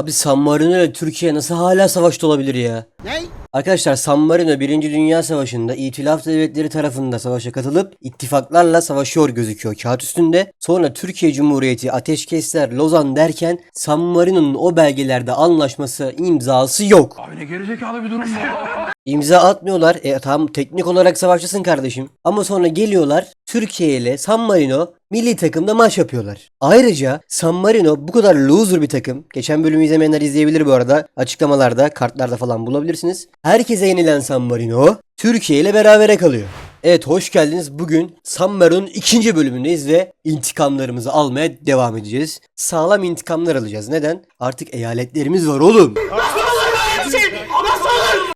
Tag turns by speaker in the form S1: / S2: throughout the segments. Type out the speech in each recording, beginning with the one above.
S1: Abi San Marino ile Türkiye nasıl hala savaşta olabilir ya?
S2: Ne?
S1: Arkadaşlar San Marino 1. Dünya Savaşı'nda İtilaf Devletleri tarafında savaşa katılıp ittifaklarla savaşıyor gözüküyor kağıt üstünde. Sonra Türkiye Cumhuriyeti ateşkesler Lozan derken San Marino'nun o belgelerde anlaşması imzası yok.
S3: Abi ne gerizekalı bir durum bu.
S1: İmza atmıyorlar. E tamam teknik olarak savaşçısın kardeşim. Ama sonra geliyorlar Türkiye ile San Marino milli takımda maç yapıyorlar. Ayrıca San Marino bu kadar loser bir takım. Geçen bölümü izlemeyenler izleyebilir bu arada. Açıklamalarda, kartlarda falan bulabilirsiniz. Herkese yenilen San Marino Türkiye ile berabere kalıyor. Evet hoş geldiniz. Bugün San Marino'nun ikinci bölümündeyiz ve intikamlarımızı almaya devam edeceğiz. Sağlam intikamlar alacağız. Neden? Artık eyaletlerimiz var oğlum.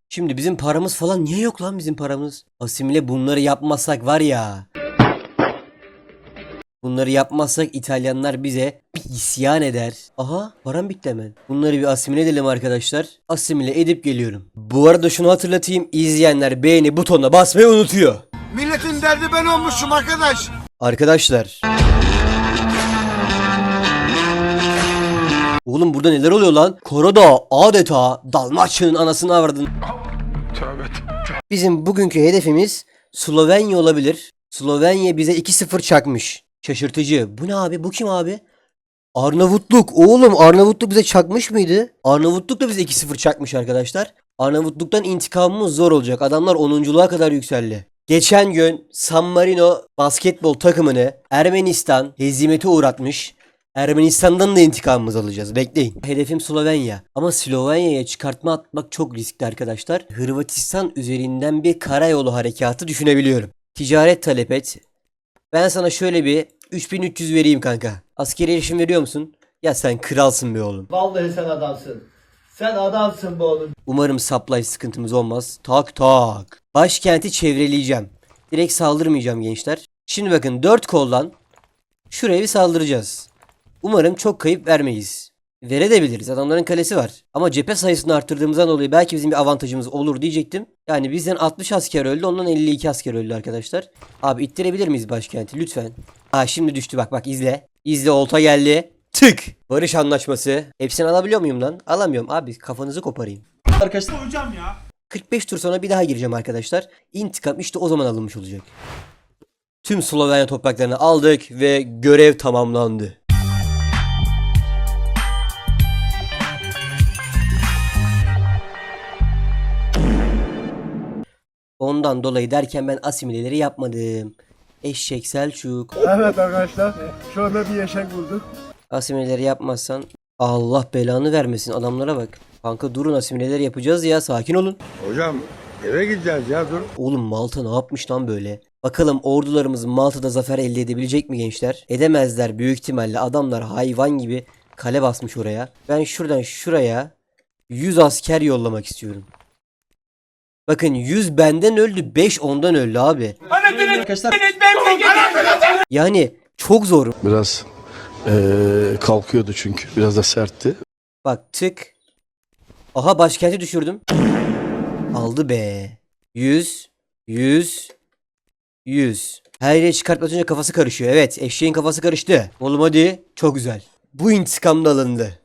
S1: Şimdi bizim paramız falan niye yok lan bizim paramız? Asimile bunları yapmazsak var ya. Bunları yapmazsak İtalyanlar bize bir isyan eder. Aha param bitti hemen. Bunları bir asimile edelim arkadaşlar. Asimile edip geliyorum. Bu arada şunu hatırlatayım. izleyenler beğeni butonuna basmayı unutuyor.
S2: Milletin derdi ben olmuşum arkadaş.
S1: Arkadaşlar. Oğlum burada neler oluyor lan? Koroda adeta Dalmaçya'nın anasını avradın. Bizim bugünkü hedefimiz Slovenya olabilir. Slovenya bize 2-0 çakmış. Şaşırtıcı. Bu ne abi? Bu kim abi? Arnavutluk. Oğlum Arnavutluk bize çakmış mıydı? Arnavutluk da bize 2-0 çakmış arkadaşlar. Arnavutluk'tan intikamımız zor olacak. Adamlar 10.luğa kadar yükseldi. Geçen gün San Marino basketbol takımını Ermenistan hezimete uğratmış. Ermenistan'dan da intikamımızı alacağız. Bekleyin. Hedefim Slovenya. Ama Slovenya'ya çıkartma atmak çok riskli arkadaşlar. Hırvatistan üzerinden bir karayolu harekatı düşünebiliyorum. Ticaret talep et. Ben sana şöyle bir 3300 vereyim kanka. Askeri erişim veriyor musun? Ya sen kralsın be oğlum.
S4: Vallahi sen adamsın. Sen adamsın be oğlum.
S1: Umarım supply sıkıntımız olmaz. Tak tak. Başkenti çevreleyeceğim. Direkt saldırmayacağım gençler. Şimdi bakın 4 koldan şuraya bir saldıracağız. Umarım çok kayıp vermeyiz. Verebiliriz. Adamların kalesi var. Ama cephe sayısını arttırdığımızdan dolayı belki bizim bir avantajımız olur diyecektim. Yani bizden 60 asker öldü. Ondan 52 asker öldü arkadaşlar. Abi ittirebilir miyiz başkenti lütfen? Aa şimdi düştü bak bak izle. İzle olta geldi. Tık. Barış anlaşması. Hepsini alabiliyor muyum lan? Alamıyorum abi kafanızı koparayım.
S4: Arkadaşlar
S3: Hocam ya.
S1: 45 tur sonra bir daha gireceğim arkadaşlar. İntikam işte o zaman alınmış olacak. Tüm Slovenya topraklarını aldık ve görev tamamlandı. Ondan dolayı derken ben asimileleri yapmadım. Eşek Selçuk.
S2: Evet arkadaşlar şu anda bir yaşak bulduk.
S1: Asimileleri yapmazsan Allah belanı vermesin adamlara bak. Kanka durun asimileleri yapacağız ya sakin olun.
S2: Hocam eve gideceğiz ya dur.
S1: Oğlum Malta ne yapmış lan böyle? Bakalım ordularımız Malta'da zafer elde edebilecek mi gençler? Edemezler büyük ihtimalle. Adamlar hayvan gibi kale basmış oraya. Ben şuradan şuraya 100 asker yollamak istiyorum. Bakın 100 benden öldü 5 ondan öldü abi.
S4: arkadaşlar
S1: Yani çok zor.
S5: Biraz eee, kalkıyordu çünkü. Biraz da sertti.
S1: Bak tık. Aha başkenti düşürdüm. Aldı be. 100 100 100. Her yere çıkartmasınca kafası karışıyor. Evet eşeğin kafası karıştı. Oğlum hadi. Çok güzel. Bu intikam da alındı.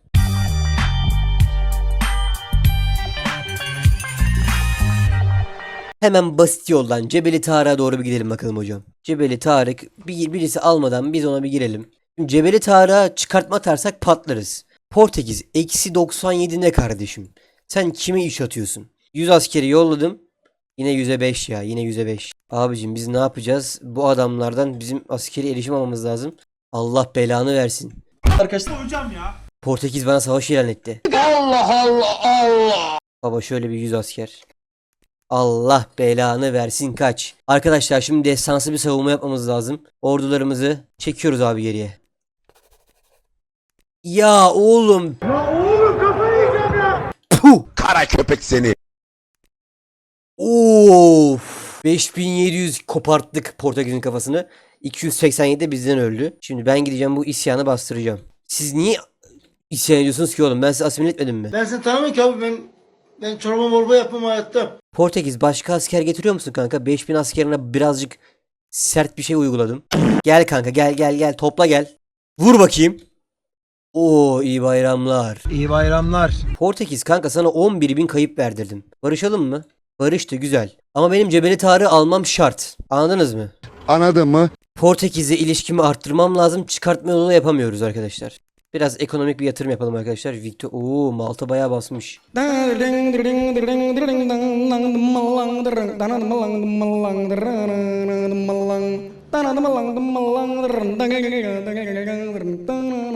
S1: Hemen basit yoldan Cebeli Tarık'a doğru bir gidelim bakalım hocam. Cebeli Tarık bir, birisi almadan biz ona bir girelim. Şimdi Cebeli Tarık'a çıkartma atarsak patlarız. Portekiz eksi 97 ne kardeşim? Sen kime iş atıyorsun? 100 askeri yolladım. Yine 100'e 5 ya yine 100'e 5. Abicim biz ne yapacağız? Bu adamlardan bizim askeri erişim almamız lazım. Allah belanı versin.
S4: arkadaşlar
S3: Hocam ya.
S1: Portekiz bana savaş ilan etti. Allah Allah Allah. Baba şöyle bir 100 asker. Allah belanı versin kaç. Arkadaşlar şimdi destansı bir savunma yapmamız lazım. Ordularımızı çekiyoruz abi geriye. Ya oğlum. Ya oğlum kafayı yiyeceğim ya. Puh.
S2: Kara köpek seni.
S1: Of. 5700 koparttık Portekiz'in kafasını. 287 de bizden öldü. Şimdi ben gideceğim bu isyanı bastıracağım. Siz niye isyan ediyorsunuz ki oğlum? Ben sizi asimile etmedim mi?
S4: ben seni tanımıyorum ki abi ben ben çorba morba yapmam hayatta.
S1: Portekiz başka asker getiriyor musun kanka? 5000 askerine birazcık sert bir şey uyguladım. Gel kanka gel gel gel topla gel. Vur bakayım. Oo iyi bayramlar.
S2: İyi bayramlar.
S1: Portekiz kanka sana 11 bin kayıp verdirdim. Barışalım mı? Barıştı güzel. Ama benim Cebeli Tarık'ı almam şart. Anladınız mı?
S2: Anladın mı?
S1: Portekiz'le ilişkimi arttırmam lazım. Çıkartma yolunu yapamıyoruz arkadaşlar. Biraz ekonomik bir yatırım yapalım arkadaşlar. Victor, oo Malta bayağı basmış.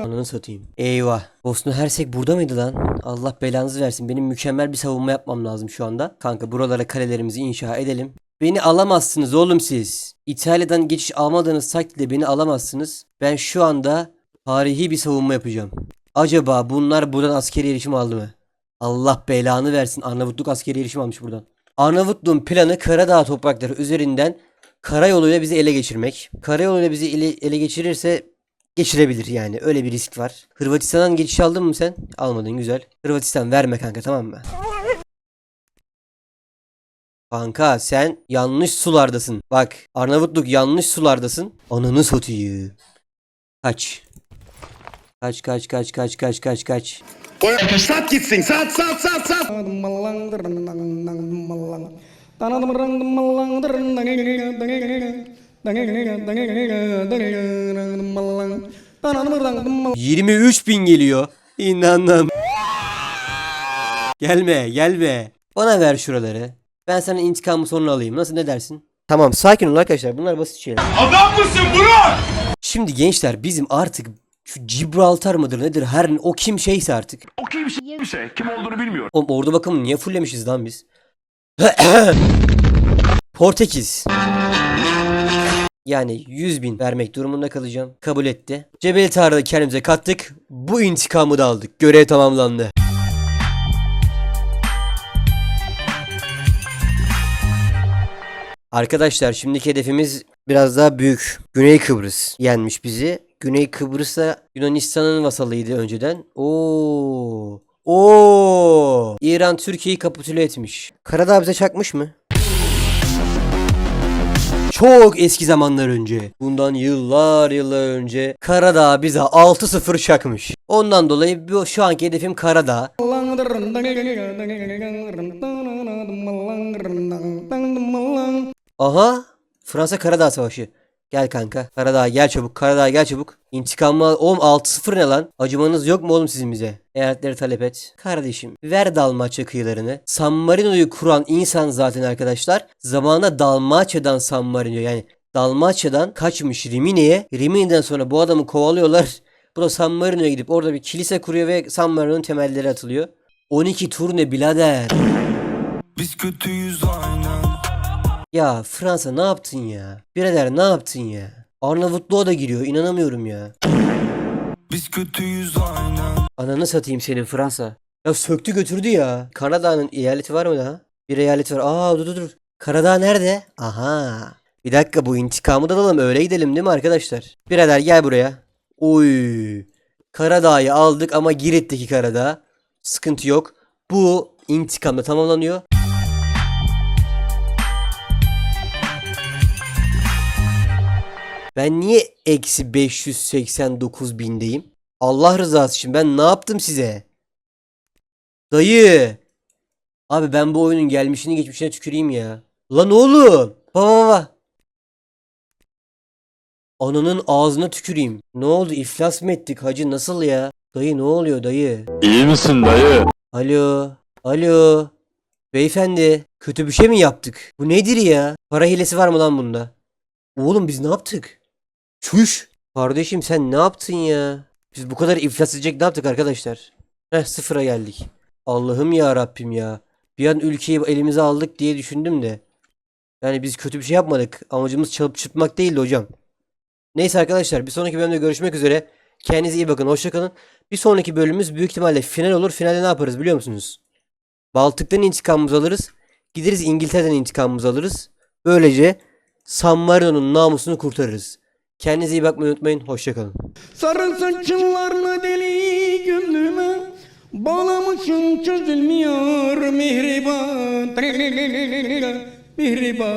S1: Ananı satayım. Eyvah. Bosna Hersek burada mıydı lan? Allah belanızı versin. Benim mükemmel bir savunma yapmam lazım şu anda. Kanka buralara kalelerimizi inşa edelim. Beni alamazsınız oğlum siz. İtalya'dan geçiş almadığınız takdirde beni alamazsınız. Ben şu anda tarihi bir savunma yapacağım. Acaba bunlar buradan askeri erişim aldı mı? Allah belanı versin. Arnavutluk askeri erişim almış buradan. Arnavutluğun planı Karadağ toprakları üzerinden karayoluyla bizi ele geçirmek. Karayoluyla bizi ele, ele geçirirse geçirebilir yani. Öyle bir risk var. Hırvatistan'dan geçiş aldın mı sen? Almadın güzel. Hırvatistan verme kanka tamam mı? Kanka sen yanlış sulardasın. Bak Arnavutluk yanlış sulardasın. Ananı satayım. Kaç. Kaç kaç kaç kaç kaç kaç kaç.
S2: Sat gitsin sat sat sat sat.
S1: Mallandır. 23 bin geliyor. İnandım. Gelme gelme. Bana ver şuraları. Ben sana intikamı sonra alayım. Nasıl ne dersin? Tamam sakin olun arkadaşlar. Bunlar basit şeyler.
S3: Adam mısın Burak?
S1: Şimdi gençler bizim artık şu Gibraltar mıdır nedir her o kim şeyse artık.
S3: O kimse, kimse kim olduğunu bilmiyor.
S1: Oğlum ordu bakımını niye fullemişiz lan biz? Portekiz. Yani 100 bin vermek durumunda kalacağım. Kabul etti. Cebel Tarık'ı kendimize kattık. Bu intikamı da aldık. Görev tamamlandı. Arkadaşlar şimdiki hedefimiz biraz daha büyük. Güney Kıbrıs yenmiş bizi. Güney Kıbrıs'a Yunanistan'ın vasalıydı önceden. Oo. Oo. İran Türkiye'yi kapitüle etmiş. Karadağ bize çakmış mı? Çok eski zamanlar önce. Bundan yıllar yıllar önce Karadağ bize 6-0 çakmış. Ondan dolayı bu şu anki hedefim Karadağ. Aha. Fransa Karadağ Savaşı. Gel kanka. Karadağ gel çabuk. Karadağ gel çabuk. İntikamı al. Oğlum 6-0 ne lan? Acımanız yok mu oğlum sizin bize? Eyaletleri talep et. Kardeşim ver Dalmaçya kıyılarını. San Marino'yu kuran insan zaten arkadaşlar. Zamanında Dalmaçya'dan San Marino yani Dalmaçya'dan kaçmış Rimini'ye. Rimini'den sonra bu adamı kovalıyorlar. Bu da San Marino'ya gidip orada bir kilise kuruyor ve San Marino'nun temelleri atılıyor. 12 turne birader.
S6: Biz kötüyüz aynen
S1: Ya Fransa ne yaptın ya? Birader ne yaptın ya? Arnavutluğa da giriyor inanamıyorum ya.
S6: Biz kötüyüz aynen
S1: Ananı satayım senin Fransa. Ya söktü götürdü ya. Kanada'nın eyaleti var mı daha? Bir eyaleti var. Aa dur dur dur. Karadağ nerede? Aha. Bir dakika bu intikamı da alalım öyle gidelim değil mi arkadaşlar? Birader gel buraya. Oy. Karadağ'ı aldık ama Girit'teki Karadağ. Sıkıntı yok. Bu intikamda tamamlanıyor. Ben niye eksi 589 bindeyim? Allah rızası için ben ne yaptım size? Dayı. Abi ben bu oyunun gelmişini geçmişine tüküreyim ya. Lan oğlum. Baba baba. Ananın ağzına tüküreyim. Ne oldu iflas mı ettik hacı nasıl ya? Dayı ne oluyor dayı?
S5: İyi misin dayı?
S1: Alo. Alo. Beyefendi. Kötü bir şey mi yaptık? Bu nedir ya? Para hilesi var mı lan bunda? Oğlum biz ne yaptık? Çüş. Kardeşim sen ne yaptın ya? Biz bu kadar iflas edecek ne yaptık arkadaşlar? Heh sıfıra geldik. Allah'ım ya Rabbim ya. Bir an ülkeyi elimize aldık diye düşündüm de. Yani biz kötü bir şey yapmadık. Amacımız çalıp çırpmak değildi hocam. Neyse arkadaşlar bir sonraki bölümde görüşmek üzere. Kendinize iyi bakın. Hoşçakalın. Bir sonraki bölümümüz büyük ihtimalle final olur. Finalde ne yaparız biliyor musunuz? Baltık'tan intikamımızı alırız. Gideriz İngiltere'den intikamımızı alırız. Böylece San Marino'nun namusunu kurtarırız. Kendinize iyi bakmayı unutmayın. Hoşçakalın.
S7: Sarı saçlarını deli gönlüme Bağlamışım çözülmüyor mihriban Mihriban